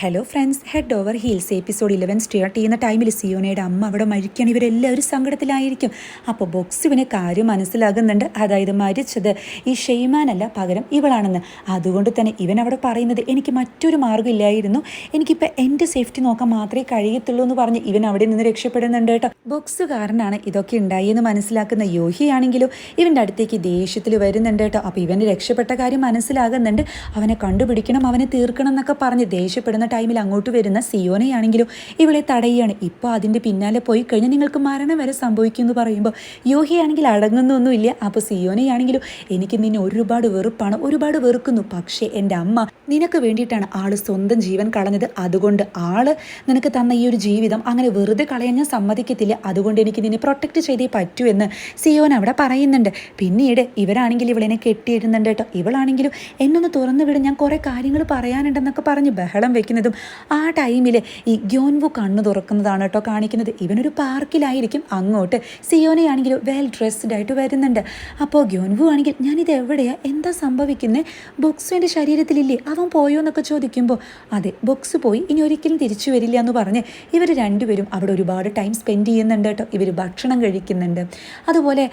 Hello friends head over heels episode eleven start ചെയ്യുന്ന ടൈമിൽ സിയോനയുടെ അമ്മ അവിടെ മരിക്കുകയാണ്. ഇവരെല്ലാവരും സങ്കടത്തിലായിരിക്കും. അപ്പോൾ ബോക്സുവിന് കാര്യം മനസ്സിലാകുന്നുണ്ട്. അതായത് മരിച്ചത് ഈ ഷെയ്മാനല്ല പകരം ഇവളാണെന്ന്. അതുകൊണ്ട് തന്നെ ഇവൻ അവിടെ പറയുന്നത് എനിക്ക് മറ്റൊരു മാർഗമില്ലായിരുന്നു. എനിക്കിപ്പോൾ എന്റെ സേഫ്റ്റി നോക്കാൻ മാത്രമേ കഴിയത്തുള്ളൂ എന്ന് പറഞ്ഞ് ഇവൻ അവിടെ നിന്ന് രക്ഷപ്പെടുന്നുണ്ട് കേട്ടോ. ബോക്സുകാരനാണ് ഇതൊക്കെ ഉണ്ടായി എന്ന് മനസ്സിലാക്കുന്ന യോഹിയാണെങ്കിലും ഇവന്റെ അടുത്തേക്ക് ദേഷ്യത്തിൽ വരുന്നുണ്ട് കേട്ടോ. അപ്പോൾ ഇവന് രക്ഷപ്പെട്ട കാര്യം മനസ്സിലാകുന്നുണ്ട്. അവനെ കണ്ടുപിടിക്കണം അവനെ തീർക്കണം എന്നൊക്കെ പറഞ്ഞ് ദേഷ്യപ്പെടുന്ന ടൈമിൽ അങ്ങോട്ട് വരുന്ന സിയോനയാണെങ്കിലും ഇവളെ തടയുകയാണ്. ഇപ്പോൾ അതിന്റെ പിന്നാലെ പോയി കഴിഞ്ഞാൽ നിങ്ങൾക്ക് മരണം വരെ സംഭവിക്കും എന്ന് പറയുമ്പോൾ യോഹിയാണെങ്കിൽ അടങ്ങുന്നൊന്നുമില്ല. അപ്പോൾ സിയോനയാണെങ്കിലും എനിക്ക് നിന്നെ ഒരുപാട് വെറുപ്പാണ് ഒരുപാട് വെറുക്കുന്നു. പക്ഷേ എന്റെ അമ്മ നിനക്ക് വേണ്ടിയിട്ടാണ് ആൾ സ്വന്തം ജീവൻ കളഞ്ഞത്. അതുകൊണ്ട് ആൾ നിനക്ക് തന്ന ഈ ഒരു ജീവിതം അങ്ങനെ വെറുതെ കളയാൻ ഞാൻ സമ്മതിക്കത്തില്ല. അതുകൊണ്ട് എനിക്ക് നിന്നെ പ്രൊട്ടക്റ്റ് ചെയ്തേ പറ്റൂ എന്ന് സിയോൻ അവിടെ പറയുന്നുണ്ട്. പിന്നീട് ഇവരാണെങ്കിൽ ഇവളെന്നെ കെട്ടിയിടുന്നുണ്ട് കേട്ടോ. ഇവളാണെങ്കിലും എന്നൊന്ന് തുറന്നു വിടും ഞാൻ കുറേ കാര്യങ്ങൾ പറയാനുണ്ടെന്നൊക്കെ പറഞ്ഞ് ബഹളം വെക്കുന്നതും ആ ടൈമിൽ ഈ ഗ്യോൻവു കണ്ണു തുറക്കുന്നതാണ് കേട്ടോ കാണിക്കുന്നത്. ഇവനൊരു പാർക്കിലായിരിക്കും അങ്ങോട്ട്. സിയോനയാണെങ്കിൽ വെൽ ഡ്രസ്ഡ് ആയിട്ട് വരുന്നുണ്ട്. അപ്പോൾ ഗ്യോൻവു ആണെങ്കിൽ ഞാനിത് എവിടെയാണ് എന്താ സംഭവിക്കുന്നത് ബൊക്സ് ശരീരത്തിലില്ലേ? അവൻ പോയോ എന്നൊക്കെ ചോദിക്കുമ്പോൾ അതെ ബോക്സ് പോയി. ഇനി ഒരിക്കലും തിരിച്ചു വരില്ല എന്ന് പറഞ്ഞ് ഇവർ രണ്ടുപേരും അവിടെ ഒരുപാട് ടൈം സ്പെൻഡ് ചെയ്യുന്നുണ്ട് കേട്ടോ. ഇവർ ഭക്ഷണം കഴിക്കുന്നുണ്ട്. അതുപോലെ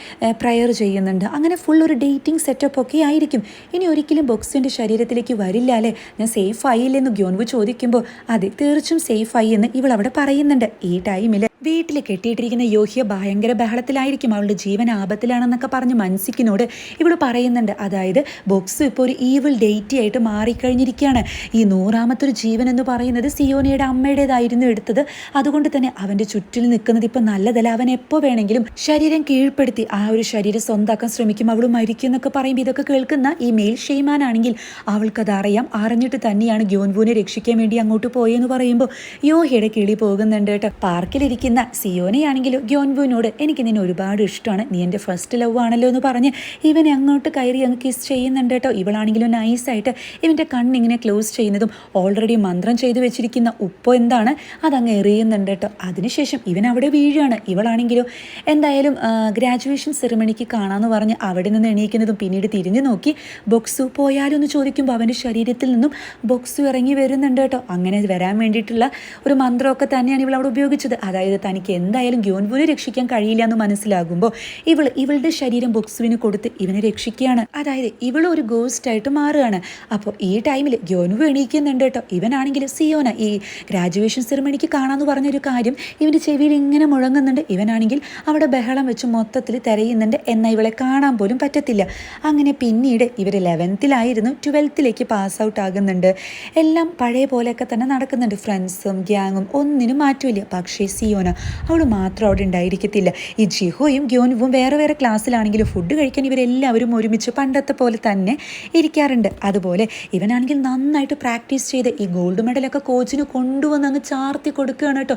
പ്രയർ ചെയ്യുന്നുണ്ട്. അങ്ങനെ ഫുൾ ഒരു ഡേറ്റിംഗ് സെറ്റപ്പ് ഒക്കെ ആയിരിക്കും. ഇനി ഒരിക്കലും ബുക്സിന്റെ ശരീരത്തിലേക്ക് വരില്ല അല്ലേ? ഞാൻ സേഫ് ആയില്ലെന്ന് ഗ്യോൻവു ചോദിക്കുമ്പോൾ അതെ തീർച്ചും സേഫ് ആയി എന്ന് ഇവൾ അവിടെ പറയുന്നുണ്ട്. ഈ ടൈമിൽ വീട്ടിൽ കെട്ടിയിട്ടിരിക്കുന്ന യോഹ്യ ഭയങ്കര ബഹളത്തിലായിരിക്കും. അവളുടെ ജീവൻ ആപത്തിലാണെന്നൊക്കെ പറഞ്ഞ് മനസ്സിക്കിനോട് ഇവൾ പറയുന്നുണ്ട്. അതായത് ബോക്സ് ഇപ്പോൾ ഒരു ഈവിൾ ഡേറ്റി ആയിട്ട് മാറിക്കഴിഞ്ഞിരിക്കുകയാണ്. ഈ നൂറാമത്തെ ഒരു ജീവൻ എന്ന് പറയുന്നത് സിയോനയുടെ അമ്മയുടേതായിരുന്നു എടുത്തത്. അതുകൊണ്ട് തന്നെ അവന്റെ ചുറ്റിൽ നിൽക്കുന്നത് ഇപ്പോൾ നല്ലതല്ല. അവൻ എപ്പോൾ വേണമെങ്കിലും ശരീരം കീഴ്പ്പെടുത്തി ആ ഒരു ശരീരം സ്വന്താക്കാൻ ശ്രമിക്കും. അവൾ മരിക്കും എന്നൊക്കെ പറയുമ്പോൾ ഇതൊക്കെ കേൾക്കുന്ന ഈ മെയിൽ ഷെയ്മാനാണെങ്കിൽ അവൾക്കത് അറിയാം അറിഞ്ഞിട്ട് തന്നെയാണ് ഗ്യോൻവൂനെ രക്ഷിക്കാൻ വേണ്ടി അങ്ങോട്ട് പോയെന്ന് പറയുമ്പോൾ യോഹയുടെ കിളി പോകുന്നുണ്ട് കേട്ടോ. പാർക്കിലിരിക്കുന്ന സിയോനയാണെങ്കിലും ഗ്യോൻവുവിനോട് എനിക്ക് നിന്നെ ഒരുപാട് ഇഷ്ടമാണ്. നീ എന്റെ ഫസ്റ്റ് ലവ് ആണല്ലോ എന്ന് പറഞ്ഞ് ഇവനെ അങ്ങോട്ട് കയറി അങ്ങ് കിസ് ചെയ്യുന്നുണ്ട് കേട്ടോ. ഇവളാണെങ്കിലും നൈസായിട്ട് ഇവന്റെ കണ്ണിങ്ങനെ ക്ലോസ് ചെയ്യുന്നതും ഓൾറെഡി മന്ത്രം ചെയ്തു വെച്ചിരിക്കുന്ന ഉപ്പ് എന്താണ് അതങ്ങ് എറിയുന്നുണ്ട് കേട്ടോ. അതിനുശേഷം ഇവൻ അവിടെ വീഴുകയാണ്. ഇവളാണെങ്കിലും എന്തായാലും ഗ്രാജുവേഷൻ സെറിമണിക്ക് കാണാമെന്ന് പറഞ്ഞ് അവിടെ നിന്ന് എണീക്കുന്നതും പിന്നീട് തിരിഞ്ഞു നോക്കി. ബൊക്സു പോയാലോ എന്ന് ചോദിക്കുമ്പോൾ അവന്റെ ശരീരത്തിൽ നിന്നും ബൊക്സു ഇറങ്ങി വരുന്നുണ്ട് കേട്ടോ. അങ്ങനെ വരാൻ വേണ്ടിയിട്ടുള്ള ഒരു മന്ത്രമൊക്കെ തന്നെയാണ് ഇവൾ അവിടെ ഉപയോഗിച്ചത്. അതായത് തനിക്ക് എന്തായാലും ഗ്യോൻവുനെ രക്ഷിക്കാൻ കഴിയില്ല എന്ന് മനസ്സിലാകുമ്പോൾ ഇവൾ ഇവളുടെ ശരീരം ബുക്സുവിന് കൊടുത്ത് ഇവനെ രക്ഷിക്കുകയാണ്. അതായത് ഇവൾ ഒരു ഗോസ്റ്റ് ആയിട്ട് മാറുകയാണ്. അപ്പോൾ ഈ ടൈമിൽ ഗ്യോൻവു എണീക്കുന്നുണ്ട് കേട്ടോ. ഇവനാണെങ്കിൽ സിയോന ഈ ഗ്രാജുവേഷൻ സെറിമണിക്ക് കാണാമെന്ന് പറഞ്ഞൊരു കാര്യം ഇവന്റെ ചെവിയിൽ ഇങ്ങനെ മുഴങ്ങുന്നുണ്ട്. ഇവനാണെങ്കിൽ അവിടെ ബഹളം വെച്ച് മൊത്തത്തിൽ തിരയുന്നുണ്ട്. എന്നാൽ ഇവളെ കാണാൻ പോലും പറ്റത്തില്ല. അങ്ങനെ പിന്നീട് ഇവർ ലെവൻത്തിലായിരുന്നു ട്വൽത്തിലേക്ക് പാസ് ഔട്ട് ആകുന്നുണ്ട്. എല്ലാം പഴയ പോലെയൊക്കെ തന്നെ നടക്കുന്നുണ്ട്. ഫ്രണ്ട്സും ഗ്യാങ്ങും ഒന്നിനും മാറ്റമില്ല. പക്ഷേ സിയോന അവൾ മാത്രം അവിടെ ഉണ്ടായിരിക്കത്തില്ല. ഈ ജിഹോയും ഗ്യോനുവും വേറെ വേറെ ക്ലാസ്സിലാണെങ്കിലും ഫുഡ് കഴിക്കാൻ ഇവരെല്ലാവരും ഒരുമിച്ച് പണ്ടത്തെ പോലെ തന്നെ ഇരിക്കാറുണ്ട്. അതുപോലെ ഇവനാണെങ്കിൽ നന്നായിട്ട് പ്രാക്ടീസ് ചെയ്ത് ഈ ഗോൾഡ് മെഡലൊക്കെ കോച്ചിന് കൊണ്ടുവന്ന് അങ്ങ് ചാർത്തി കൊടുക്കുകയാണ് കേട്ടോ.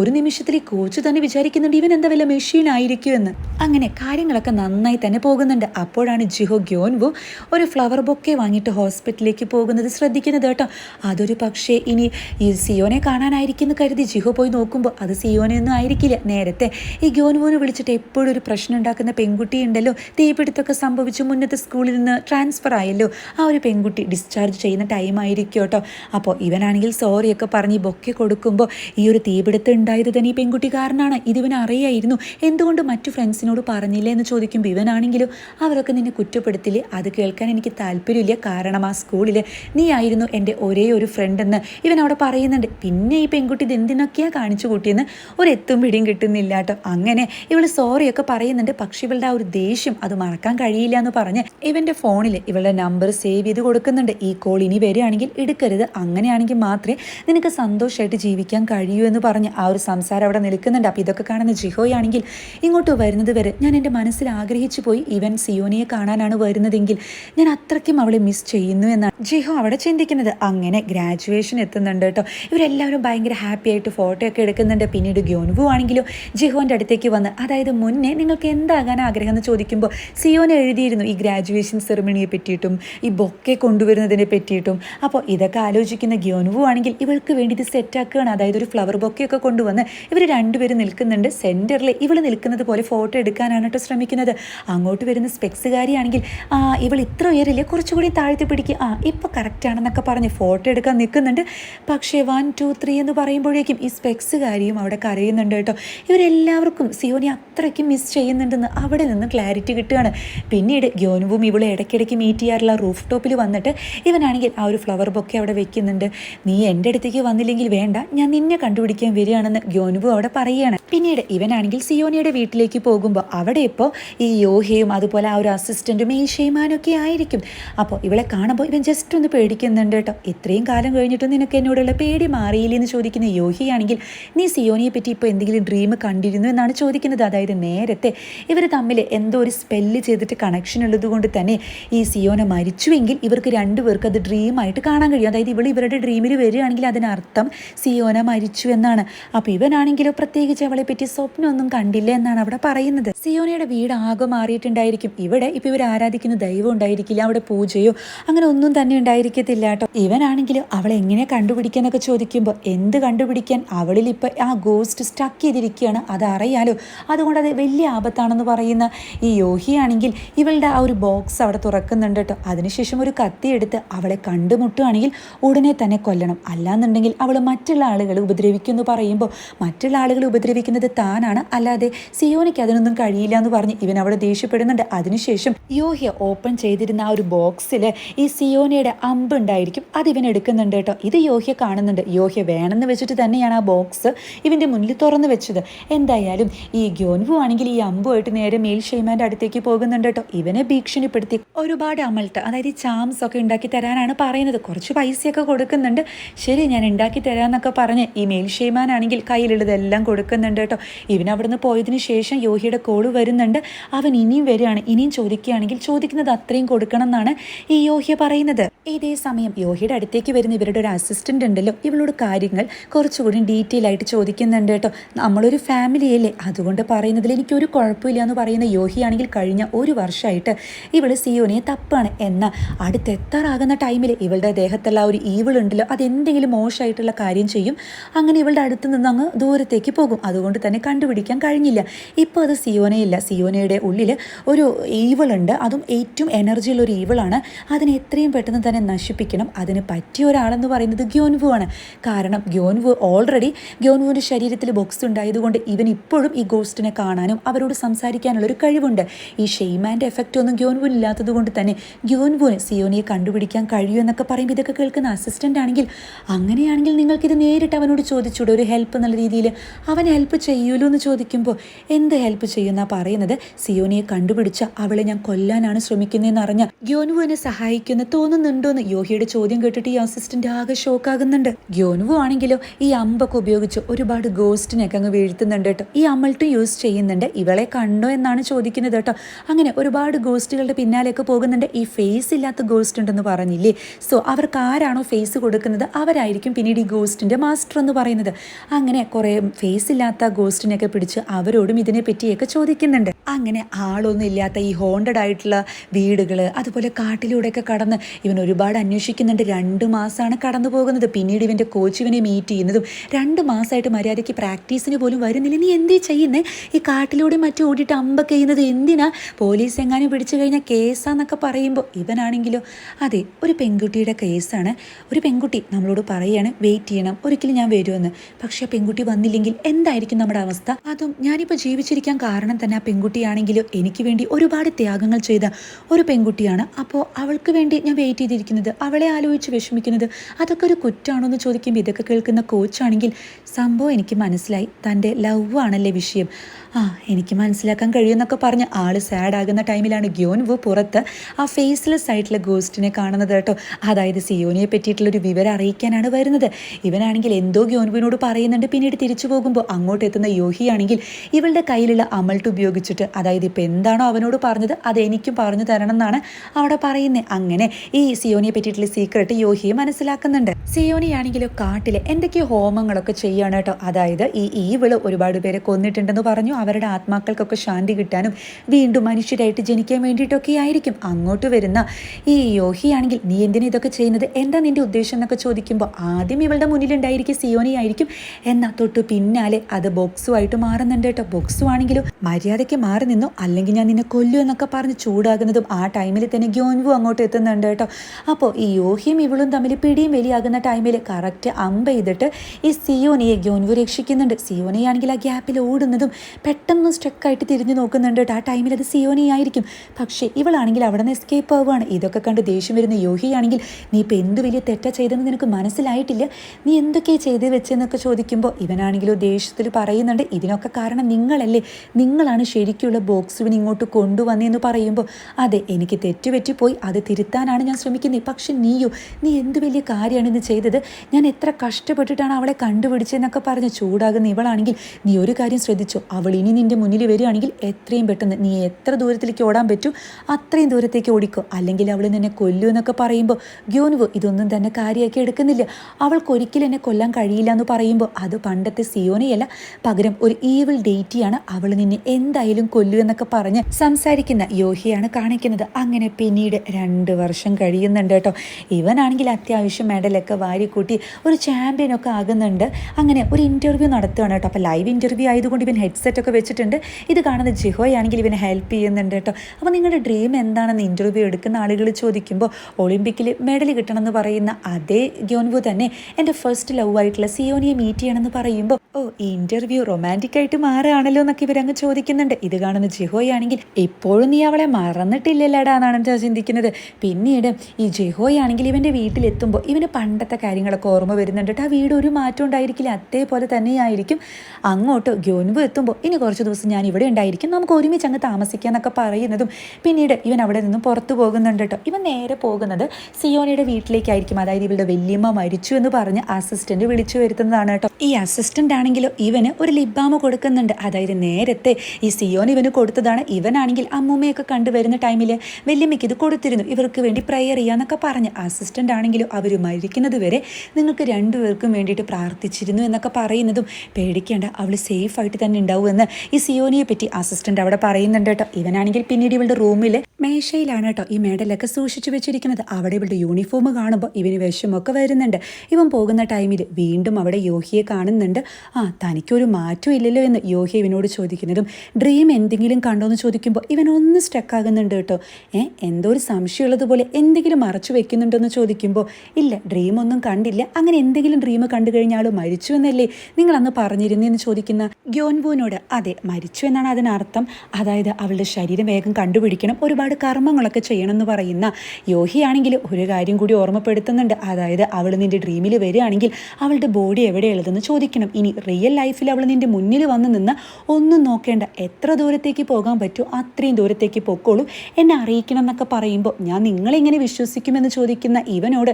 ഒരു നിമിഷത്തിൽ ഈ കോച്ച് തന്നെ വിചാരിക്കുന്നുണ്ട് ഇവൻ എന്താ വല്ല മെഷീൻ ആയിരിക്കുമെന്ന് അങ്ങനെ കാര്യങ്ങളൊക്കെ നന്നായി തന്നെ പോകുന്നുണ്ട്. അപ്പോഴാണ് ജിഹോ ഗ്യോൻവു ഒരു ഫ്ലവർ ബൊക്കെ വാങ്ങിയിട്ട് ഹോസ്പിറ്റലിലേക്ക് പോകുന്നത് ശ്രദ്ധിക്കുന്നത് കേട്ടോ. അതൊരു ഇനി ഈ സിയോനെ കാണാനായിരിക്കും കരുതി ജിഹോ പോയി നോക്കുമ്പോൾ അത് സിയോനെ ഒന്നും ആയിരിക്കില്ല. നേരത്തെ ഈ ഗ്യോൻവോനെ വിളിച്ചിട്ട് എപ്പോഴും ഒരു പ്രശ്നം ഉണ്ടാക്കുന്ന പെൺകുട്ടി ഉണ്ടല്ലോ. തീപിടുത്തൊക്കെ സംഭവിച്ചു മുന്നത്തെ സ്കൂളിൽ നിന്ന് ട്രാൻസ്ഫർ ആയല്ലോ. ആ ഒരു പെൺകുട്ടി ഡിസ്ചാർജ് ചെയ്യുന്ന ടൈം ആയിരിക്കും കേട്ടോ. അപ്പോൾ ഇവനാണെങ്കിൽ സോറിയൊക്കെ പറഞ്ഞ് ബൊക്കെ കൊടുക്കുമ്പോൾ ഈ ഒരു തീപിടുത്തം ഉണ്ടായത് തന്നെ ഈ പെൺകുട്ടി കാരണമാണ് ഇതിവൻ അറിയായിരുന്നു. എന്തുകൊണ്ട് മറ്റു ഫ്രണ്ട്സിനോട് പറഞ്ഞില്ല എന്ന് ചോദിക്കുമ്പോൾ ഇവനാണെങ്കിലും അവരൊക്കെ നിന്നെ കുറ്റപ്പെടുത്തില്ലേ? അത് കേൾക്കാൻ എനിക്ക് താല്പര്യമില്ല. കാരണം ആ സ്കൂളിൽ നീ ആയിരുന്നു എന്റെ ഒരേ ഒരു ഫ്രണ്ട് എന്ന് ഇവൻ അവിടെ പറയുന്നുണ്ട്. പിന്നെ ഈ പെൺകുട്ടി ഇത് എന്തിനൊക്കെയാണ് കാണിച്ചു കൂട്ടിയെന്ന് ഒരു എത്തും പിടിയും കിട്ടുന്നില്ല കേട്ടോ. അങ്ങനെ ഇവൾ സോറിയൊക്കെ പറയുന്നുണ്ട്. പക്ഷെ ഇവളുടെ ആ ഒരു ദേഷ്യം അത് മറക്കാൻ കഴിയില്ല എന്ന് പറഞ്ഞ് ഇവന്റെ ഫോണിൽ ഇവളുടെ നമ്പർ സേവ് ചെയ്ത് കൊടുക്കുന്നുണ്ട്. ഈ കോൾ ഇനി വരികയാണെങ്കിൽ എടുക്കരുത്. അങ്ങനെയാണെങ്കിൽ മാത്രമേ നിനക്ക് സന്തോഷമായിട്ട് ജീവിക്കാൻ കഴിയൂ എന്ന് പറഞ്ഞ് ആ ഒരു സംസാരം അവിടെ നിൽക്കുന്നുണ്ട്. അപ്പോൾ ഇതൊക്കെ കാണുന്ന ജിഹോയാണെങ്കിൽ ഇങ്ങോട്ട് വരുന്നത് വരെ ഞാൻ എന്റെ മനസ്സിൽ ആഗ്രഹിച്ചു പോയി ഇവൻ സിയോനിയെ കാണാനാണ് വരുന്നതെങ്കിൽ ഞാൻ അത്രയ്ക്കും അവളെ മിസ് ചെയ്യുന്നു എന്നാണ് ജിഹോ അവിടെ ചിന്തിക്കുന്നത്. അങ്ങനെ ഗ്രാജുവേഷൻ എത്തുന്നുണ്ട് കേട്ടോ. ഇവരെല്ലാവരും ഭയങ്കര ഹാപ്പി ആയിട്ട് ഫോട്ടോ ഒക്കെ എടുക്കുന്നുണ്ട്. പിന്നീട് ഗ്യോൻവു ആണെങ്കിലും ജിഹോന്റെ അടുത്തേക്ക് വന്ന് അതായത് മുന്നേ നിങ്ങൾക്ക് എന്താകാൻ ആഗ്രഹം? എന്ന് ചോദിക്കുമ്പോൾ സിയോൻ എഴുതിയിരുന്നു ഈ ഗ്രാജുവേഷൻ സെറിമണിയെ പറ്റിയിട്ടും ഈ ബൊക്കെ കൊണ്ടുവരുന്നതിനെ പറ്റിയിട്ടും. അപ്പോൾ ഇതൊക്കെ ആലോചിക്കുന്ന ഗ്യോൻവു ആണെങ്കിൽ ഇവൾക്ക് വേണ്ടി ഇത് സെറ്റാക്കുകയാണ് അതായത് ഒരു ഫ്ലവർ ബൊക്കെയൊക്കെ കൊണ്ടുവന്ന് ഇവർ രണ്ടുപേരും നിൽക്കുന്നുണ്ട്. സെന്ററിൽ ഇവൾ നിൽക്കുന്നത് പോലെ ഫോട്ടോ എടുക്കാനാണ് കേട്ടോ ശ്രമിക്കുന്നത്. അങ്ങോട്ട് വരുന്ന സ്പെക്സുകാരിയാണെങ്കിൽ ഇവൾ ഇത്ര ഉയരില്ലേ? കുറച്ചുകൂടി താഴ്ത്തി പിടിക്കുക ആ ഇപ്പോൾ കറക്റ്റാണെന്നൊക്കെ പറഞ്ഞ് ഫോട്ടോ എടുക്കാൻ നിൽക്കുന്നുണ്ട്. പക്ഷേ വൺ ടു ത്രീ എന്ന് പറയുമ്പോഴേക്കും ഈ സ്പെക്സുകാരിയും അവിടെ കരയുന്നുണ്ട് കേട്ടോ. ഇവരെല്ലാവർക്കും സിയോനെ അത്രയ്ക്കും മിസ് ചെയ്യുന്നുണ്ടെന്ന് അവിടെ നിന്ന് ക്ലാരിറ്റി കിട്ടുകയാണ്. പിന്നീട് ഗ്യോനുവും ഇവളെ ഇടയ്ക്കിടയ്ക്ക് മീറ്റ് ചെയ്യാറുള്ള റൂഫ് ടോപ്പിൽ വന്നിട്ട് ഇവനാണെങ്കിൽ ആ ഒരു ഫ്ലവർ ബൊക്കെ അവിടെ വെക്കുന്നുണ്ട്. നീ എന്റെ അടുത്തേക്ക് വന്നില്ലെങ്കിൽ വേണ്ട ഞാൻ നിന്നെ കണ്ടുപിടിക്കാൻ വരികയാണെന്ന് ഗ്യോനുവു അവിടെ പറയുകയാണ്. പിന്നീട് ഇവനാണെങ്കിൽ സിയോനിയുടെ വീട്ടിലേക്ക് പോകുമ്പോൾ അവിടെ ഇപ്പോൾ ഈ യോഹയും അതുപോലെ ആ ഒരു അസിസ്റ്റന്റും ഈ ഷെയ്മാനൊക്കെ ആയിരിക്കും. അപ്പോൾ ഇവളെ കാണുമ്പോൾ ഇവൻ ജസ്റ്റ് ഒന്ന് പേടിക്കുന്നുണ്ട് കേട്ടോ. ഇത്രയും കാലം കഴിഞ്ഞിട്ടും നിനക്ക് എന്നോടുള്ള പേടി മാറിയില്ലേ എന്ന് ചോദിക്കുന്ന യോഹിയാണെങ്കിൽ നീ സിയോനിയെ പറ്റി ഇപ്പോൾ എന്തെങ്കിലും ഡ്രീം കണ്ടിരുന്നു എന്നാണ് ചോദിക്കുന്നത്. അതായത് നേരത്തെ ഇവർ തമ്മിൽ എന്തോ ഒരു സ്പെല്ല് ചെയ്തിട്ട് കണക്ഷൻ ഉള്ളത് കൊണ്ട് തന്നെ ഈ സിയോന മരിച്ചുവെങ്കിൽ ഇവർക്ക് രണ്ടുപേർക്ക് അത് ഡ്രീമായിട്ട് കാണാൻ കഴിയും. അതായത് ഇവൾ ഇവരുടെ ഡ്രീമിൽ വരികയാണെങ്കിൽ അതിനർത്ഥം സിയോന മരിച്ചു എന്നാണ്. അപ്പോൾ ഇവനാണെങ്കിലോ പ്രത്യേകിച്ച് അവളെ പറ്റി സ്വപ്നമൊന്നും കണ്ടില്ല എന്നാണ് അവിടെ പറയുന്നത്. സിയോനയുടെ വീട് ആകെ മാറിയിട്ടുണ്ടായിരിക്കും. ഇവിടെ ഇപ്പോൾ ഇവർ ആരാധിക്കുന്ന ദൈവം ഉണ്ടായിരിക്കില്ല. അവിടെ പൂജയോ അങ്ങനെ ഒന്നും തന്നെ ഉണ്ടായിരിക്കത്തില്ല കേട്ടോ. ഇവനാണെങ്കിലും അവളെ എങ്ങനെ കണ്ടുപിടിക്കാനൊക്കെ ചോദിക്കുമ്പോൾ എന്ത് കണ്ടുപിടിക്കാൻ അവളിൽ ഇപ്പോൾ ആ ഗോസ്റ്റ് സ്റ്റക്ക് ചെയ്തിരിക്കുകയാണ്? അതറിയാലോ അതുകൊണ്ട് അത് വലിയ ആപത്താണെന്ന് പറയുന്ന ഈ യോഹിയാണെങ്കിൽ ഇവളുടെ ആ ഒരു ബോക്സ് അവിടെ തുറക്കുന്നുണ്ട് കേട്ടോ. അതിനുശേഷം ഒരു കത്തി എടുത്ത് അവളെ കണ്ടുമുട്ടുകയാണെങ്കിൽ ഉടനെ തന്നെ കൊല്ലണം. അല്ലാന്നുണ്ടെങ്കിൽ അവൾ മറ്റുള്ള ആളുകൾ ഉപദ്രവിക്കുമെന്ന് പറയുമ്പോൾ മറ്റുള്ള ആളുകളെ ഉപദ്രവിക്കുന്നത് താനാണ്. അല്ലാതെ സിയോനിക്ക് അതിനൊന്നും കഴിയില്ല എന്ന് പറഞ്ഞ് ഇവൻ അവിടെ ദേഷ്യപ്പെടുന്നുണ്ട്. അതിനുശേഷം യോഹിയ ഓപ്പൺ ചെയ്തിരുന്ന ആ ഒരു ബോക്സിൽ ഈ സിയോനയുടെ അമ്പ് ഉണ്ടായിരിക്കും. അത് ഇവൻ എടുക്കുന്നുണ്ട് കേട്ടോ. ഇത് യോഹ്യ കാണുന്നുണ്ട്. യോഹ്യ വേണമെന്ന് വെച്ചിട്ട് തന്നെയാണ് ആ ബോക്സ് ഇവന്റെ മുന്നിൽ തുറന്നു വെച്ചത്. എന്തായാലും ഈ ഗ്യോൻവു ആണെങ്കിൽ ഈ അമ്പുമായിട്ട് നേരെ മേൽ ഷെയ്മാന്റെ അടുത്തേക്ക് പോകുന്നുണ്ട് കേട്ടോ. ഇവനെ ഭീഷണിപ്പെടുത്തി ഒരുപാട് അമൾട്ട് അതായത് ചാംസ് ഒക്കെ ഉണ്ടാക്കി തരാനാണ് പറയുന്നത്. കുറച്ച് പൈസയൊക്കെ കൊടുക്കുന്നുണ്ട്. ശരി ഞാൻ ഉണ്ടാക്കി തരാമെന്നൊക്കെ പറഞ്ഞ് ഈ മേൽ ഷെയ്മാനാണെങ്കിൽ കയ്യിലുള്ളതെല്ലാം കൊടുക്കുന്നുണ്ട് കേട്ടോ. ഇവൻ അവിടുന്ന് പോയതിന് ശേഷം യോഹിയുടെ കോൾ വരുന്നുണ്ട്. അവൻ ഇനിയും വരികയാണ്. ഇനിയും ചോദിക്കുകയാണെങ്കിൽ ചോദിക്കുന്നത് അത്രയും കൊടുക്കണം എന്നാണ് ഈ യോഹ്യ പറയുന്നത്. ഇതേ സമയം യോഹിയുടെ അടുത്തേക്ക് വരുന്ന ഇവരുടെ ഒരു അസിസ്റ്റന്റ് ഉണ്ടല്ലോ. ഇവളോട് കാര്യങ്ങൾ കുറച്ചുകൂടി ഡീറ്റെയിൽ ആയിട്ട് ചോദിക്കുന്നുണ്ട് കേട്ടോ. നമ്മളൊരു ഫാമിലിയല്ലേ അതുകൊണ്ട് പറയുന്നതിൽ എനിക്കൊരു കുഴപ്പമില്ല എന്ന് പറയുന്ന യോഹിയാണെങ്കിൽ കഴിഞ്ഞ ഒരു വർഷമായിട്ട് ഇവൾ സിയോനെ തപ്പാണ്. എന്നാൽ അടുത്തെത്താറാകുന്ന ടൈമിൽ ഇവളുടെ ദേഹത്തുള്ള ഒരു ഈവിൾ ഉണ്ടല്ലോ അതെന്തെങ്കിലും മോശമായിട്ടുള്ള കാര്യം ചെയ്യും അങ്ങനെ ഇവളുടെ അടുത്ത് നിന്ന് അങ്ങ് ദൂരത്തേക്ക് പോകും. അതുകൊണ്ട് തന്നെ കണ്ടുപിടിക്കാൻ കഴിഞ്ഞില്ല. ഇപ്പോൾ അത് സിയോനയില്ല. സിയോനയുടെ ഉള്ളിൽ ഒരു ഈവിളുണ്ട് അതും ഏറ്റവും എനർജിയുള്ള ഒരു ഈവിളാണ് അതിനെ എത്രയും പെട്ടെന്ന് തന്നെ നശിപ്പിക്കണം. അതിന് പറ്റിയ ഒരാളെന്ന് പറയുന്നത് ഗ്യോൻവു ആണ് കാരണം ഗ്യോൻവു ഓൾറെഡി ഗ്യോൻവുവിന്റെ ശരീരത്തിൽ ബോക്സ് ഉണ്ടായതുകൊണ്ട് ഇവൻ ഇപ്പോഴും ഈ ഗോസ്റ്റിനെ കാണാനും അവരോട് സംസാരിക്കാനുള്ള ഒരു കഴിവുണ്ട്. ഈ ഷെയ്മാന്റെ എഫക്റ്റ് ഒന്നും ഗ്യോൻവു ഇല്ലാത്തത് കൊണ്ട് തന്നെ ഗ്യോൻവുവിന് സിയോനിയെ കണ്ടുപിടിക്കാൻ കഴിയുമെന്നൊക്കെ പറയുമ്പോൾ ഇതൊക്കെ കേൾക്കുന്ന അസിസ്റ്റന്റ് ആണെങ്കിൽ അങ്ങനെയാണെങ്കിൽ നിങ്ങൾക്കിത് നേരിട്ട് അവനോട് ചോദിച്ചൂടെ? ഒരു ഹെൽപ്പ് എന്നുള്ള രീതിയിൽ അവൻ ഹെൽപ്പ് ചെയ്യൂലോ എന്ന് ചോദിക്കുമ്പോൾ എന്ത് ഹെൽപ്പ് ചെയ്യുന്ന പറയുന്നത്? സിയോനിയെ കണ്ടുപിടിച്ച അവളെ ഞാൻ കൊല്ലാനാണ് ശ്രമിക്കുന്നതെന്ന് അറിഞ്ഞ ഗ്യോൻവുവിനെ സഹായിക്കുന്ന തോന്നുന്നുണ്ടോ എന്ന് യോഹിയുടെ ചോദ്യം കേട്ടിട്ട് ഈ അസിസ്റ്റന്റ് ആകെ ഷോക്കാകുന്നുണ്ട്. ഗ്യോനുവു ആണെങ്കിലോ ഈ അമ്പൊക്കെ ഉപയോഗിച്ച് ഒരുപാട് ഗോസ്റ്റിനൊക്കെ അങ്ങ് വീഴ്ത്തുന്നുണ്ട് കേട്ടോ. ഈ അമ്മൾട്ടും യൂസ് ചെയ്യുന്നുണ്ട്. ഇവളെ കണ്ടോ എന്നാണ് ചോദിക്കുന്നത് കേട്ടോ. അങ്ങനെ ഒരുപാട് ഗോസ്റ്റുകളുടെ പിന്നാലെയൊക്കെ പോകുന്നുണ്ട്. ഈ ഫേസ് ഇല്ലാത്ത ഗോസ്റ്റ് ഉണ്ടെന്ന് പറഞ്ഞില്ലേ? സോ അവർക്ക് ആരാണോ ഫേസ് കൊടുക്കുന്നത്? അവരായിരിക്കും പിന്നീട് ഈ ഗോസ്റ്റിന്റെ മാസ്റ്റർ എന്ന് പറയുന്നത്. അങ്ങനെ കുറേ ഫേസ് ഇല്ലാത്ത ഗോസ്റ്റിനെയൊക്കെ പിടിച്ച് അവരോടും ഇതിനെ പറ്റിയൊക്കെ ചോദിക്കുന്നുണ്ട്. അങ്ങനെ ആളൊന്നും ഇല്ലാത്ത ഈ ഹോണ്ടഡ് ആയിട്ടുള്ള വീടുകൾ അതുപോലെ കാട്ടിലൂടെയൊക്കെ കടന്ന് ഇവൻ ഒരുപാട് അന്വേഷിക്കുന്നുണ്ട്. രണ്ട് മാസമാണ് കടന്നു പോകുന്നത് പിന്നീട് ഇവന്റെ കോച്ചുവിനെ മീറ്റ് ചെയ്യുന്നതും രണ്ട് മാസമായിട്ട് മര്യാദയ്ക്ക് പ്രാക്ടീസിന് പോലും വരുന്നില്ല. നീ എന്തേ ചെയ്യുന്നേ? ഈ കാട്ടിലൂടെ മറ്റും ഓടിയിട്ട് അമ്പൊക്കെ ചെയ്യുന്നത് എന്തിനാ? പോലീസ് എങ്ങാനും പിടിച്ചു കഴിഞ്ഞാൽ കേസാന്നൊക്കെ പറയുമ്പോൾ ഇവനാണെങ്കിലോ? അതെ ഒരു പെൺകുട്ടിയുടെ കേസാണ്. ഒരു പെൺകുട്ടി നമ്മളോട് പറയാണ് വെയിറ്റ് ചെയ്യണം ഒരിക്കലും ഞാൻ വരുമെന്ന്. പക്ഷേ ആ പെൺകുട്ടി വന്നില്ലെങ്കിൽ എന്തായിരിക്കും നമ്മുടെ അവസ്ഥ? അതും ഞാനിപ്പോൾ ജീവിച്ചിരിക്കാൻ കാരണം തന്നെ ആ പെൺകുട്ടിയാണെങ്കിലും? എനിക്ക് വേണ്ടി ഒരുപാട് ത്യാഗങ്ങൾ ചെയ്ത ഒരു പെൺകുട്ടിയാണ്. അപ്പോൾ അവൾക്ക് വേണ്ടി ഞാൻ വെയിറ്റ് ചെയ്തിരിക്കുന്നത് അവളെ ആലോചിച്ച് വിഷമിക്കുന്നത് അതൊക്കെ ഒരു കുറ്റമാണോ എന്ന് ചോദിക്കുമ്പോൾ ഇതൊക്കെ കേൾക്കുന്ന കോച്ചാണെങ്കിൽ സംഭവം എനിക്ക് മനസ്സിലായി. തന്റെ ലവ് ആണല്ലേ വിഷയം. ആ എനിക്ക് മനസ്സിലാക്കാൻ കഴിയുമെന്നൊക്കെ പറഞ്ഞ് ആൾ സാഡ് ആകുന്ന ടൈമിലാണ് ഗ്യോൻവു പുറത്ത് ആ ഫേസ്ലെസ് ആയിട്ടുള്ള ഗോസ്റ്റിനെ കാണുന്നത് കേട്ടോ. അതായത് സിയോനിയെ പറ്റിയിട്ടുള്ള ഒരു വിവരം അറിയിക്കാനാണ് വരുന്നത്. ഇവനാണെങ്കിൽ എന്തോ ഗ്യോൻവുവിനോട് പറയുന്നുണ്ട്. പിന്നീട് തിരിച്ചു പോകുമ്പോൾ അങ്ങോട്ട് എത്തുന്ന യോഹിയാണെങ്കിൽ ഇവളുടെ കയ്യിലുള്ള അമൾട്ട് ഉപയോഗിച്ചിട്ട് അതായത് ഇപ്പം എന്താണോ അവനോട് പറഞ്ഞത് അത് എനിക്കും പറഞ്ഞു തരണം എന്നാണ് അവിടെ പറയുന്നത് അങ്ങനെ ഈ സിയോനിയെ പറ്റിയിട്ടുള്ള സീക്രട്ട് യോഹിയെ മനസ്സിലാക്കുന്നുണ്ട് സിയോനിയാണെങ്കിലോ കാട്ടിലെ എന്തൊക്കെയോ ഹോമങ്ങളൊക്കെ ചെയ്യാണ് കേട്ടോ. അതായത് ഈ ഈവിൾ ഒരുപാട് പേരെ കൊന്നിട്ടുണ്ടെന്ന് പറഞ്ഞു. അവരുടെ ആത്മാക്കൾക്കൊക്കെ ശാന്തി കിട്ടാനും വീണ്ടും മനുഷ്യരായിട്ട് ജനിക്കാൻ വേണ്ടിയിട്ടൊക്കെ ആയിരിക്കും. അങ്ങോട്ട് വരുന്ന ഈ യോഹിയാണെങ്കിൽ നീ എന്തിനാ ഇതൊക്കെ ചെയ്യുന്നത്? എന്താ നിന്റെ ഉദ്ദേശം എന്നൊക്കെ ചോദിക്കുമ്പോൾ ആദ്യം ഇവളുടെ മുന്നിലുണ്ടായിരിക്കും സിയോനി ആയിരിക്കും. എന്നാൽ തൊട്ട് പിന്നാലെ അത് ബോക്സുമായിട്ട് മാറുന്നുണ്ട് കേട്ടോ. ബോക്സു ആണെങ്കിലും മര്യാദയ്ക്ക് മാറി നിന്നു. അല്ലെങ്കിൽ ഞാൻ നിന്നെ കൊല്ലു എന്നൊക്കെ പറഞ്ഞ് ചൂടാകുന്നതും ആ ടൈമിൽ തന്നെ ഗ്യോൻവു അങ്ങോട്ട് എത്തുന്നുണ്ട് കേട്ടോ. അപ്പോൾ ഈ യോഹിയും ഇവളും തമ്മിൽ പിടിയും വലിയാകുന്ന ടൈമിൽ കറക്റ്റ് അമ്പ ചെയ്തിട്ട് ഈ സിയോനയെ ഗ്യോൻവു രക്ഷിക്കുന്നുണ്ട്. സിയോനയാണെങ്കിൽ ആ ഗ്യാപ്പിൽ ഓടുന്നതും പെട്ടെന്ന് സ്ട്രക്കായിട്ട് തിരിഞ്ഞു നോക്കുന്നുണ്ട് ആ ടൈമിൽ അത് സിയോനയായിരിക്കും. പക്ഷേ ഇവളാണെങ്കിൽ അവിടെ നിന്ന് എസ്കേപ്പ് ആവുകയാണ് ഇതൊക്കെ കണ്ട് ദേഷ്യം വരുന്ന യോഹിയാണെങ്കിൽ നീ ഇപ്പോൾ എന്ത് വലിയ തെറ്റ ചെയ്തെന്ന് നിനക്ക് മനസ്സിലായിട്ടില്ല. നീ എന്തൊക്കെ ചെയ്ത് വെച്ചെന്നൊക്കെ ചോദിക്കുമ്പോൾ ഇവനാണെങ്കിലോ ദേഷ്യത്തിൽ പറയുന്നുണ്ട്. ഇതിനൊക്കെ കാരണം നിങ്ങളല്ലേ. നിങ്ങളാണ് ശരിക്കുള്ള ബോക്സുവിന് ഇങ്ങോട്ട് കൊണ്ടുവന്നതെന്ന് പറയുമ്പോൾ അതെ എനിക്ക് തെറ്റുപറ്റിപ്പോയി അത് തിരുത്താനാണ് ഞാൻ ശ്രമിക്കുന്നത് പക്ഷെ നീയോ? നീ എന്ത് വലിയ കാര്യമാണ് ഇന്ന് ചെയ്തത്. ഞാൻ എത്ര കഷ്ടപ്പെട്ടിട്ടാണ് അവളെ കണ്ടുപിടിച്ചതെന്നൊക്കെ പറഞ്ഞ് ചൂടാകുന്ന ഇവളാണെങ്കിൽ നീ ഒരു കാര്യം ശ്രദ്ധിച്ചു? അവൾ ഇനി നിന്റെ മുന്നിൽ വരികയാണെങ്കിൽ എത്രയും പെട്ടെന്ന് നീ എത്ര ദൂരത്തിലേക്ക് ഓടാൻ പറ്റൂ അത്രയും ദൂരത്തേക്ക് ഓടിക്കോ. അല്ലെങ്കിൽ അവൾ നിന്നെ കൊല്ലൂ എന്നൊക്കെ പറയുമ്പോൾ ഗ്യോനുവ് ഇതൊന്നും തന്നെ കാര്യമാക്കി എടുക്കുന്നില്ല. അവൾക്ക് ഒരിക്കലും എന്നെ കൊല്ലാൻ കഴിയില്ല എന്ന് പറയുമ്പോൾ അത് പണ്ടത്തെ സിയോനയല്ല. പകരം ഒരു ഈവിൾ ഡേറ്റിയാണ് അവൾ നിന്നെ എന്തായാലും കൊല്ലൂ എന്നൊക്കെ പറഞ്ഞ് സംസാരിക്കുന്ന യോഹിയാണ് കാണിക്കുന്നത്. അങ്ങനെ പിന്നീട് രണ്ട് വർഷം കഴിയുന്നുണ്ട് കേട്ടോ. ഇവനാണെങ്കിൽ അത്യാവശ്യം മെഡലൊക്കെ വാരിക്കൂട്ടി ഒരു ചാമ്പ്യനൊക്കെ ആകുന്നുണ്ട്. അങ്ങനെ ഒരു ഇന്റർവ്യൂ നടത്തുകയാണ് കേട്ടോ. അപ്പോൾ ലൈവ് ഇന്റർവ്യൂ ആയതുകൊണ്ട് ഇവൻ ഹെഡ്സെറ്റ് ഒക്കെ വെച്ചിട്ടുണ്ട്. ഇത് കാണുന്ന ജിഹോയാണെങ്കിൽ ഇവനെ ഹെൽപ്പ് ചെയ്യുന്നുണ്ട് കേട്ടോ. അപ്പോൾ നിങ്ങളുടെ ഡ്രീം എന്താണെന്ന് ഇന്റർവ്യൂ എടുക്കുന്ന ആളുകൾ ചോദിക്കുമ്പോൾ ഒളിമ്പിക്കിൽ മെഡൽ കിട്ടണമെന്ന് പറയുന്ന അതേ ഗ്യോൻവു തന്നെ എന്റെ ഫസ്റ്റ് ലവ് ആയിട്ടുള്ള സിയോനിയെ മീറ്റ് ചെയ്യണമെന്ന് പറയുമ്പോൾ ഓ ഈ ഇന്റർവ്യൂ റൊമാന്റിക് ആയിട്ട് മാറുകയാണല്ലോ എന്നൊക്കെ ഇവരങ്ങ് ചോദിക്കുന്നുണ്ട്. ഇത് കാണുന്ന ജിഹോയാണെങ്കിൽ ഇപ്പോഴും നീ അവളെ മറന്നിട്ടില്ലല്ലേടാ എന്നാണ് ചിന്തിക്കുന്നത്. പിന്നീട് ഈ ജിഹോയാണെങ്കിൽ ഇവന്റെ വീട്ടിലെത്തുമ്പോൾ ഇവന് പണ്ടത്തെ കാര്യങ്ങളൊക്കെ ഓർമ്മ വരുന്നുണ്ട് കേട്ടോ. ആ വീട് ഒരു മാറ്റം ഉണ്ടായിരിക്കില്ല. അതേപോലെ തന്നെയായിരിക്കും. അങ്ങോട്ട് ഗ്യോൻവു എത്തുമ്പോൾ ഇനി കുറച്ച് ദിവസം ഞാൻ ഇവിടെ ഉണ്ടായിരിക്കും. നമുക്ക് ഒരുമിച്ച് അങ്ങ് താമസിക്കാം എന്നൊക്കെ പറയുന്നതും പിന്നീട് ഇവൻ അവിടെ നിന്നും പുറത്തു പോകുന്നുണ്ട് കേട്ടോ. ഇവൻ നേരെ പോകുന്നത് സിയോനയുടെ വീട്ടിലേക്കായിരിക്കും. അതായത് ഇവളുടെ വല്യമ്മ മരിച്ചു എന്ന് പറഞ്ഞ് അസിസ്റ്റന്റ് വിളിച്ചു വരുത്തുന്നതാണ് കേട്ടോ. ഈ അസിസ്റ്റന്റ് ആണെങ്കിലോ ഇവന് ഒരു ലിബാമ കൊടുക്കുന്നുണ്ട്. അതായത് നേരത്തെ ഈ സിയോൻ ഇവന് കൊടുത്തതാണ്. ഇവനാണെങ്കിൽ അമ്മൂമ്മയൊക്കെ കണ്ടുവരുന്ന ടൈമിൽ വല്യമ്മയ്ക്ക് ഇത് കൊടുത്തിരുന്നു. ഇവർക്ക് വേണ്ടി പ്രയർ ചെയ്യാന്നൊക്കെ പറഞ്ഞ് അസിസ്റ്റന്റ് ആണെങ്കിലും അവർ മരിക്കുന്നത് വരെ നിങ്ങൾക്ക് രണ്ടുപേർക്കും വേണ്ടിയിട്ട് പ്രാർത്ഥിച്ചിരുന്നു എന്നൊക്കെ പറയുന്നതും പേടിക്കേണ്ട അവൾ സേഫായിട്ട് തന്നെ ഉണ്ടാവുമെന്ന് ഈ സിയോനിയെ പറ്റി അസിസ്റ്റന്റ് അവിടെ പറയുന്നുണ്ട് കേട്ടോ. ഇവനാണെങ്കിൽ പിന്നീട് ഇവളുടെ റൂമിൽ മേശയിലാണ് കേട്ടോ ഈ മെഡലൊക്കെ സൂക്ഷിച്ചു വെച്ചിരിക്കുന്നത്. അവിടെ ഇവളുടെ യൂണിഫോം കാണുമ്പോൾ ഇവന് വിഷമൊക്കെ വരുന്നുണ്ട്. ഇവൻ പോകുന്ന ടൈമിൽ വീണ്ടും അവിടെ യോഹിയെ കാണുന്നുണ്ട്. ആ തനിക്കൊരു മാറ്റം ഇല്ലല്ലോ എന്ന് യോഹി ഇവനോട് ചോദിക്കുന്നതും ഡ്രീം എന്തെങ്കിലും കണ്ടോ എന്ന് ചോദിക്കുമ്പോൾ ഇവൻ ഒന്ന് സ്റ്റക്ക് ആകുന്നുണ്ട് കേട്ടോ. ഏ എന്തോ ഒരു സംശയമുള്ളതുപോലെ എന്തെങ്കിലും മറച്ചു വെക്കുന്നുണ്ടോ എന്ന് ചോദിക്കുമ്പോൾ ഇല്ല ഡ്രീം ഒന്നും കണ്ടില്ല. അങ്ങനെ എന്തെങ്കിലും ഡ്രീം കണ്ടു കഴിഞ്ഞാൽ മരിച്ചു എന്നല്ലേ നിങ്ങൾ അന്ന് പറഞ്ഞിരുന്നു എന്ന് ചോദിക്കുന്ന? ഗ്യോൻബൂനോട് അതെ മരിച്ചു എന്നാണ് അതിനർത്ഥം. അതായത് അവളുടെ ശരീരം വേഗം കണ്ടുപിടിക്കണം. ഒരുപാട് കർമ്മങ്ങളൊക്കെ ചെയ്യണം എന്ന് പറയുന്ന യോഹിയാണെങ്കിൽ ഒരു കാര്യം കൂടി ഓർമ്മപ്പെടുത്തുന്നുണ്ട്. അതായത് അവൾ നിന്റെ ഡ്രീമിൽ വരികയാണെങ്കിൽ അവളുടെ ബോഡി എവിടെയുള്ളതെന്ന് ചോദിക്കണം. ഇനി റിയൽ ലൈഫിൽ അവൾ നിന്റെ മുന്നിൽ വന്ന് നിന്ന് ഒന്നും നോക്കേണ്ട എത്ര ദൂരത്തേക്ക് പോകാൻ പറ്റുമോ അത്രയും ദൂരത്തേക്ക് പൊക്കോളൂ. എന്നെ അറിയിക്കണം എന്നൊക്കെ പറയുമ്പോൾ ഞാൻ നിങ്ങളെങ്ങനെ വിശ്വസിക്കുമെന്ന് ചോദിക്കുന്ന ഇവനോട്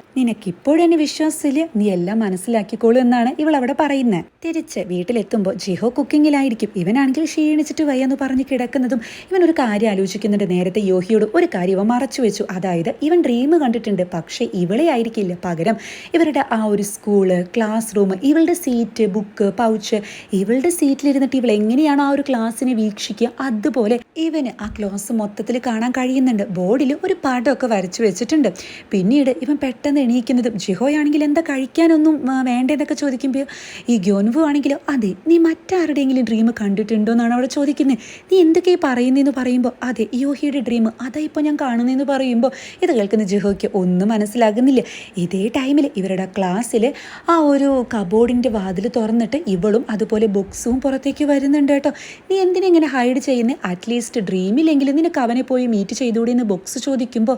നിനക്കിപ്പോഴെന്നെ വിശ്വാസത്തിൽ നീ എല്ലാം മനസ്സിലാക്കിക്കോളൂ എന്നാണ് ഇവൾ അവിടെ പറയുന്നത്. തിരിച്ച് വീട്ടിലെത്തുമ്പോൾ ജിഹോ കുക്കിങ്ങിലായിരിക്കും. ഇവനാണെങ്കിൽ ക്ഷീണിച്ചിട്ട് വയ്യെന്ന് പറഞ്ഞ് കിടക്കുന്നതും ഇവൻ ഒരു കാര്യം ആലോചിക്കുന്നുണ്ട്. നേരത്തെ യോഹിയോട് ഒരു കാര്യം ഇവ മറച്ചു വെച്ചു. അതായത് ഇവൻ ഡ്രീം കണ്ടിട്ടുണ്ട്. പക്ഷേ ഇവളെ ആയിരിക്കില്ല. പകരം ഇവരുടെ ആ ഒരു സ്കൂൾ ക്ലാസ് റൂം ഇവളുടെ സീറ്റ് ബുക്ക് പൗച്ച് ഇവളുടെ സീറ്റിലിരുന്നിട്ട് ഇവൾ എങ്ങനെയാണ് ആ ഒരു ക്ലാസ്സിനെ വീക്ഷിക്കുക? അതുപോലെ ഇവന് ആ ക്ലാസ് മൊത്തത്തിൽ കാണാൻ കഴിയുന്നുണ്ട്. ബോർഡിൽ ഒരു പടമൊക്കെ വരച്ചു വെച്ചിട്ടുണ്ട്. പിന്നീട് ഇവൻ പെട്ടെന്ന് എണീക്കുന്നതും ജിഹോയാണെങ്കിൽ എന്താ കഴിക്കാനൊന്നും വേണ്ടതെന്നൊക്കെ ചോദിക്കുമ്പോൾ ഈ ഗ്യോൻവു ആണെങ്കിലോ അതെ നീ മറ്റാരുടെയെങ്കിലും ഡ്രീം കണ്ടിട്ടുണ്ടോ എന്നാണ് അവിടെ ചോദിക്കുന്നത് നീ എന്തൊക്കെയാ പറയുന്നതെന്ന് പറയുമ്പോൾ അതെ യോഹിയുടെ ഡ്രീം അതാ ഇപ്പോൾ ഞാൻ കാണുന്നതെന്ന് പറയുമ്പോൾ ഇത് കേൾക്കുന്ന ജിഹോയ്ക്ക് ഒന്നും മനസ്സിലാകുന്നില്ല. ഇതേ ടൈമിൽ ഇവരുടെ ക്ലാസ്സിൽ ആ ഒരു കബോർഡിന്റെ വാതിൽ തുറന്നിട്ട് ഇവളും അതുപോലെ ബുക്സും പുറത്തേക്ക് വരുന്നുണ്ട് കേട്ടോ. നീ എന്തിനെങ്ങനെ ഹൈഡ് ചെയ്യുന്നത് അറ്റ്ലീസ്റ്റ് ഡ്രീമിലെങ്കിലും നിനക്ക് അവനെ പോയി മീറ്റ് ചെയ്തുകൂടി എന്ന് ബുക്സ് ചോദിക്കുമ്പോൾ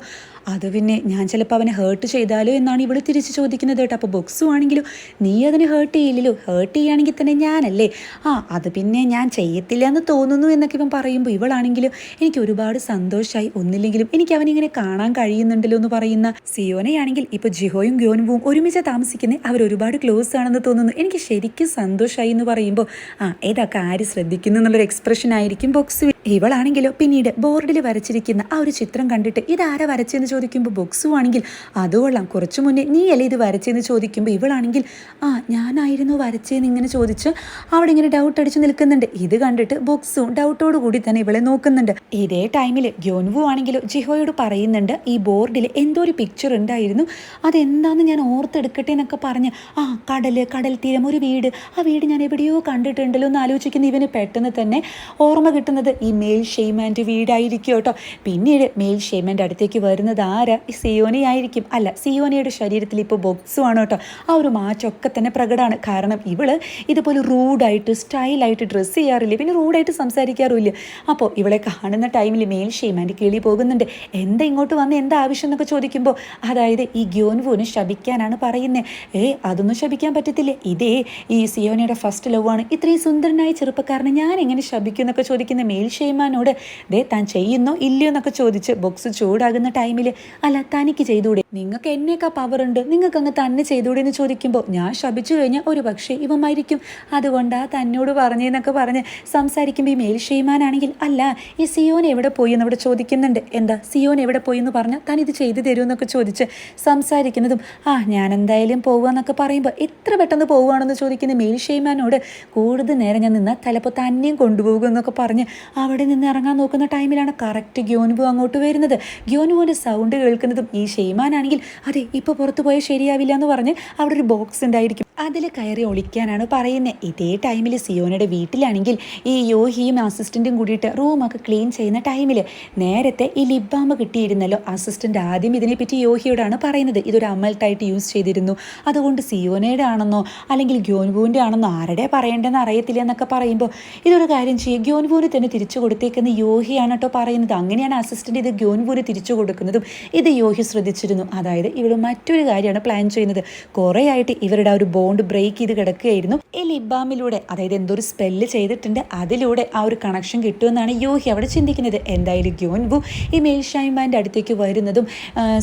അത് പിന്നെ ഞാൻ ചിലപ്പോൾ അവനെ ഹേർട്ട് ചെയ്താലോ എന്നാണ് ഇവൾ തിരിച്ച് ചോദിക്കുന്നത് കേട്ടോ. അപ്പോൾ ബൊക്സു ആണെങ്കിലും നീ അതിനെ ഹേർട്ട് ചെയ്യില്ലല്ലോ. ഹേർട്ട് ചെയ്യുകയാണെങ്കിൽ തന്നെ ഞാനല്ലേ. ആ അത് പിന്നെ ഞാൻ ചെയ്യത്തില്ല എന്ന് തോന്നുന്നു എന്നൊക്കെ ഇവൻ പറയുമ്പോൾ ഇവളാണെങ്കിലും എനിക്ക് ഒരുപാട് സന്തോഷമായി ഒന്നില്ലെങ്കിലും എനിക്ക് അവനിങ്ങനെ കാണാൻ കഴിയുന്നുണ്ടല്ലോ എന്ന് പറയുന്ന സിയോനയാണെങ്കിൽ ഇപ്പോൾ ജിഹോയും ഗ്യോനുവും ഒരുമിച്ച് താമസിക്കുന്നത് അവർ ഒരുപാട് ക്ലോസ് ആണെന്ന് തോന്നുന്നു. എനിക്ക് ശരിക്കും സന്തോഷമായി എന്ന് പറയുമ്പോൾ ആ ഏതൊക്കെ ആര് ശ്രദ്ധിക്കുന്നു എന്നുള്ളൊരു എക്സ്പ്രഷൻ ആയിരിക്കും ബോക്സ് ഇവളാണെങ്കിലോ പിന്നീട് ബോർഡിൽ വരച്ചിരിക്കുന്ന ആ ഒരു ചിത്രം കണ്ടിട്ട് ഇതാരാ വരച്ചെന്ന് ചോദിക്കുമ്പോൾ ബോക്സു ആണെങ്കിൽ അതുകൊള്ളാം കുറച്ച് മുന്നേ നീ അല്ലേ ഇത് വരച്ചെന്ന് ചോദിക്കുമ്പോൾ ഇവളാണെങ്കിൽ ആ ഞാനായിരുന്നു വരച്ചേന്ന് ഇങ്ങനെ ചോദിച്ച് അവിടെ ഇങ്ങനെ ഡൗട്ട് അടിച്ച് നിൽക്കുന്നുണ്ട്. ഇത് കണ്ടിട്ട് ബുക്സും ഡൗട്ടോട് കൂടി തന്നെ ഇവളെ നോക്കുന്നുണ്ട്. ഇതേ ടൈമിൽ ഗ്യോൻവു ആണെങ്കിലും ജിഹോയോട് പറയുന്നുണ്ട് ഈ ബോർഡിൽ എന്തോ ഒരു പിക്ചർ ഉണ്ടായിരുന്നു അതെന്താന്ന് ഞാൻ ഓർത്തെടുക്കട്ടെ എന്നൊക്കെ പറഞ്ഞ് ആ കടൽ കടൽ തീരം ഒരു വീട്. ആ വീട് ഞാൻ എവിടെയോ കണ്ടിട്ടുണ്ടല്ലോ എന്ന് ആലോചിക്കുന്ന ഇവന് പെട്ടെന്ന് തന്നെ ഓർമ്മ കിട്ടുന്നത് ഈ മേൽ ഷെയ്മാന്റെ വീടായിരിക്കും കേട്ടോ. പിന്നീട് മേൽ ഷെയ്മാന്റെ അടുത്തേക്ക് വരുന്നത് ആരാ? ഈ സിയോനി ആയിരിക്കും. അല്ല സിയോനിയുടെ ശരീരത്തിൽ ഇപ്പോൾ ബോക്സും ആണ് കേട്ടോ. ആ ഒരു മാറ്റമൊക്കെ തന്നെ പ്രകടമാണ്. കാരണം ഇവൾ ഇതുപോലെ റൂഡായിട്ട് സ്റ്റൈലായിട്ട് ഡ്രസ്സ് ചെയ്യാറില്ല. പിന്നെ റൂഡായിട്ട് സംസാരിക്കാറുമില്ല. അപ്പോൾ ഇവളെ കാണുന്ന ടൈമിൽ മേൽ ഷീമാന്റെ കിളി പോകുന്നുണ്ട്. എന്താ ഇങ്ങോട്ട് വന്ന് എന്താ ആവശ്യം എന്നൊക്കെ ചോദിക്കുമ്പോൾ അതായത് ഈ ഗ്യോൻവുവിന് ശപിക്കാനാണ് പറയുന്നത് ഏ അതൊന്നും ശപിക്കാൻ പറ്റത്തില്ല. ഇതേ ഈ സിയോനിയുടെ ഫസ്റ്റ് ലവ് ആണ്. ഇത്രയും സുന്ദരനായ ചെറുപ്പക്കാരനെ ഞാൻ എങ്ങനെ ശപിക്കും എന്നൊക്കെ ചോദിക്കുന്ന മേൽ ഷെയ്മാനോട് ദേ താൻ ചെയ്യുന്നോ ഇല്ലയോ എന്നൊക്കെ ചോദിച്ച് ബോക്സ് ചൂടാകുന്ന ടൈമിൽ അല്ല തനിക്ക് ചെയ്തുകൂടെ? നിങ്ങൾക്ക് എന്നേക്കാ പവർ ഉണ്ട്? നിങ്ങൾക്ക് അങ്ങ് തന്നെ ചെയ്തുകൂടെ എന്ന് ചോദിക്കുമ്പോൾ ഞാൻ ശപിച്ചു കഴിഞ്ഞാൽ ഒരു പക്ഷേ ഇവമായിരിക്കും മരിക്കും. അതുകൊണ്ടാ തന്നോട് പറഞ്ഞെന്നൊക്കെ പറഞ്ഞ് സംസാരിക്കുമ്പോൾ ഈ മേൽ ഷെയ്മാനാണെങ്കിൽ അല്ല ഈ സിയോൻ എവിടെ പോയി? എന്ന് അവിടെ ചോദിക്കുന്നുണ്ട്. എന്താ? സിയോൻ എവിടെ പോയി എന്ന് പറഞ്ഞാൽ താൻ ഇത് ചെയ്തു തരുമെന്നൊക്കെ ചോദിച്ച് സംസാരിക്കുന്നതും ആ ഞാൻ എന്തായാലും പോവുക പറയുമ്പോൾ എത്ര പെട്ടെന്ന് പോവുകയാണെന്ന് ചോദിക്കുന്ന മേൽ ഷെയ്മാനോട് കൂടുതൽ നേരം ഞാൻ നിന്നാൽ ചിലപ്പോൾ തന്നെയും കൊണ്ടുപോകും എന്നൊക്കെ പറഞ്ഞ് അവിടെ നിന്ന് ഇറങ്ങാൻ നോക്കുന്ന ടൈമിലാണ് കറക്റ്റ് ഗ്യോൻബു അങ്ങോട്ട് വരുന്നത്. ഗ്യോനുബുവിന്റെ സൗണ്ട് കേൾക്കുന്നതും ഈ ഷെയ്മാനാണെങ്കിൽ അതെ ഇപ്പോൾ പുറത്ത് പോയാൽ ശരിയാവില്ല എന്ന് പറഞ്ഞ് അവിടെ ഒരു ബോക്സ് ഉണ്ടായിരിക്കും. അതിൽ കയറി ഒളിക്കാനാണ് പറയുന്നത് ഇതേ ടൈമിൽ സിയോനയുടെ വീട്ടിലാണെങ്കിൽ ഈ യോഹിയും അസിസ്റ്റന്റും കൂടിയിട്ട് റൂമൊക്കെ ക്ലീൻ ചെയ്യുന്ന ടൈമിൽ നേരത്തെ ഈ ലിബാമ് കിട്ടിയിരുന്നല്ലോ. അസിസ്റ്റന്റ് ആദ്യം ഇതിനെപ്പറ്റി യോഹിയോടാണ് പറയുന്നത്. ഇതൊരു അമൽട്ടായിട്ട് യൂസ് ചെയ്തിരുന്നു. അതുകൊണ്ട് സിയോനയുടെ ആണെന്നോ അല്ലെങ്കിൽ ഗ്യോൻബുവിന്റെ ആണെന്നോ ആരുടെ പറയേണ്ടതെന്ന് അറിയത്തില്ല എന്നൊക്കെ പറയുമ്പോൾ ഇതൊരു കാര്യം ചെയ്യുക ഗ്യോൻബുവിന് തന്നെ തിരിച്ചു കൊടുത്തേക്കുന്ന യോഹിയാണ് കേട്ടോ പറയുന്നത്. അങ്ങനെയാണ് അസിസ്റ്റന്റ് ഇത് ഗ്യോൻബുവിന് തിരിച്ചു കൊടുക്കുന്നതും. ഇത് യോഹി ശ്രദ്ധിച്ചിരുന്നു. അതായത് ഇവൾ മറ്റൊരു കാര്യമാണ് പ്ലാൻ ചെയ്യുന്നത്. കുറേ ആയിട്ട് ഇവരുടെ ആ ഒരു ബോണ്ട് ബ്രേക്ക് ചെയ്ത് കിടക്കുകയായിരുന്നു. ഈ ലിബാമിലൂടെ അതായത് എന്തൊരു സ്പെല്ല് ചെയ്തിട്ടുണ്ട് അതിലൂടെ ആ ഒരു കണക്ഷൻ കിട്ടുമെന്നാണ് യോഹി അവിടെ ചിന്തിക്കുന്നത്. എന്തായാലും ഗ്യോൻബു ഈ മേൽഷായ്മാന്റെ അടുത്തേക്ക് വരുന്നതും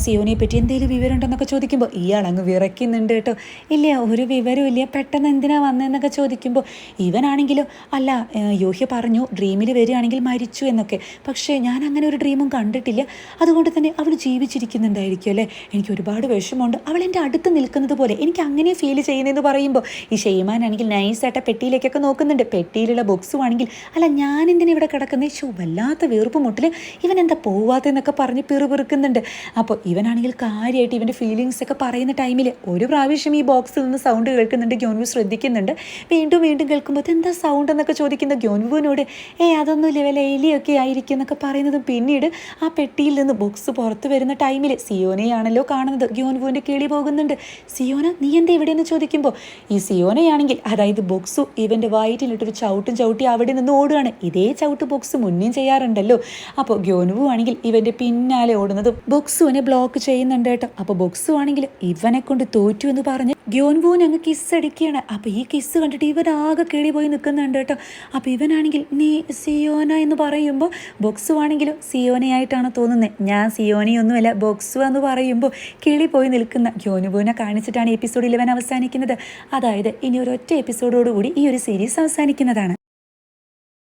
സിയോനെ പറ്റി എന്തെങ്കിലും വിവരം ഉണ്ടെന്നൊക്കെ ചോദിക്കുമ്പോൾ ഇയാൾ അങ്ങ് വിറയ്ക്കുന്നുണ്ട് കേട്ടോ. ഇല്ല ഒരു വിവരവും ഇല്ല. പെട്ടെന്ന് എന്തിനാ വന്നതെന്നൊക്കെ ചോദിക്കുമ്പോൾ ഇവനാണെങ്കിലും അല്ല യോഹ്യ യോഹി പറഞ്ഞു ഡ്രീമിൽ വരികയാണെങ്കിൽ മരിച്ചു എന്നൊക്കെ. പക്ഷേ ഞാൻ അങ്ങനെ ഒരു ഡ്രീമും കണ്ടിട്ടില്ല. അതുകൊണ്ട് തന്നെ അവൾ ജീവിച്ചിരിക്കുന്നുണ്ടായിരിക്കും അല്ലേ? എനിക്ക് ഒരുപാട് വിഷമമുണ്ട്. അവൾ എന്റെ അടുത്ത് നിൽക്കുന്നത് പോലെ എനിക്ക് അങ്ങനെ ഫീൽ ചെയ്യുന്നതെന്ന് പറയുമ്പോൾ ഈ ഷെയ്മാനാണെങ്കിൽ നൈസായിട്ട് പെട്ടിയിലേക്കൊക്കെ നോക്കുന്നുണ്ട്. പെട്ടിയിലുള്ള ബോക്സും ആണെങ്കിൽ അല്ല ഞാൻ എന്തിനാ ഇവിടെ കിടക്കുന്നത് ഷോ വല്ലാത്ത വീർപ്പ് മുട്ടിൽ ഇവൻ എന്താ പോവാത്തെന്നൊക്കെ പറഞ്ഞ് പിറുപിറുക്കുന്നുണ്ട്. അപ്പോൾ ഇവനാണെങ്കിൽ കാര്യമായിട്ട് ഇവന്റെ ഫീലിങ്സ് ഒക്കെ പറയുന്ന ടൈമിൽ ഒരു പ്രാവശ്യം ഈ ബോക്സിൽ നിന്ന് സൗണ്ട് കേൾക്കുന്നുണ്ട്. ഗ്യോൻവു ശ്രദ്ധിക്കുന്നുണ്ട്. വീണ്ടും വീണ്ടും കേൾക്കുമ്പോൾ എന്താ സൗണ്ട് എന്നൊക്കെ ചോദിക്കുന്ന ഗ്യോൻവുവിനോട് ഏ അതൊന്നും ഇല്ല വല്ല എലിയൊക്കെ ആയിരിക്കും എന്നൊക്കെ പറയുന്നതും പിന്നീട് ആ പെട്ടിയിൽ നിന്ന് ബോക്സ് പുറത്ത് വരുന്ന ടൈമിൽ സിയോനെയാണല്ലോ കാണുന്നത്. ഗ്യോൻവുവിന്റെ കിളി പോകുന്നുണ്ട്. സിയോന നീ എന്താ എവിടെയെന്ന് ചോദിക്കുമ്പോൾ ഈ സിയോനയാണെങ്കിൽ അതായത് ബോക്സു ഇവന്റെ വയറ്റിലിട്ടൊരു ചവിട്ടും ചവിട്ടി അവിടെ നിന്ന് ഓടുകയാണ്. ഇതേ ചവിട്ട് ബോക്സ് മുന്നേ ചെയ്യാറുണ്ടല്ലോ. അപ്പോൾ ഗ്യോൻവു ആണെങ്കിൽ ഇവന്റെ പിന്നാലെ ഓടുന്നത് ബോക്സുവിനെ ബ്ലോക്ക് ചെയ്യുന്നുണ്ട് കേട്ടോ. അപ്പോൾ ബോക്സു ആണെങ്കിൽ ഇവനെ കൊണ്ട് തോറ്റു എന്ന് പറഞ്ഞ് ഗ്യോൻവുവിന് അങ്ങ് കിസ് അടിക്കുകയാണ്. അപ്പോൾ ഈ കിസ് കണ്ടിട്ട് ഇവൻ ആകെ കിളി പോയി നിൽക്കുന്നുണ്ട് കേട്ടോ. അപ്പോൾ ഇവനാണെങ്കിൽ നീ സിയോന എന്ന് പറയുമ്പോൾ ബോക്സു ആണെങ്കിലും സിയോനയായിട്ടാണ് തോന്നുന്നത് ഞാൻ സിയോനയൊന്നുമല്ല ബോക്സു എന്ന് പറയുമ്പോൾ കിളി പോയി നിൽക്കുന്ന ഗ്യോനുബുവിനെ കാണിച്ചിട്ടാണ് എപ്പിസോഡ് ഇലവൻ അവസാനിക്കുന്നത്. അതായത് ഇനി ഒരൊറ്റ എപ്പിസോഡോടുകൂടി ഈ ഒരു സീരീസ് അവസാനിക്കുന്നതാണ്.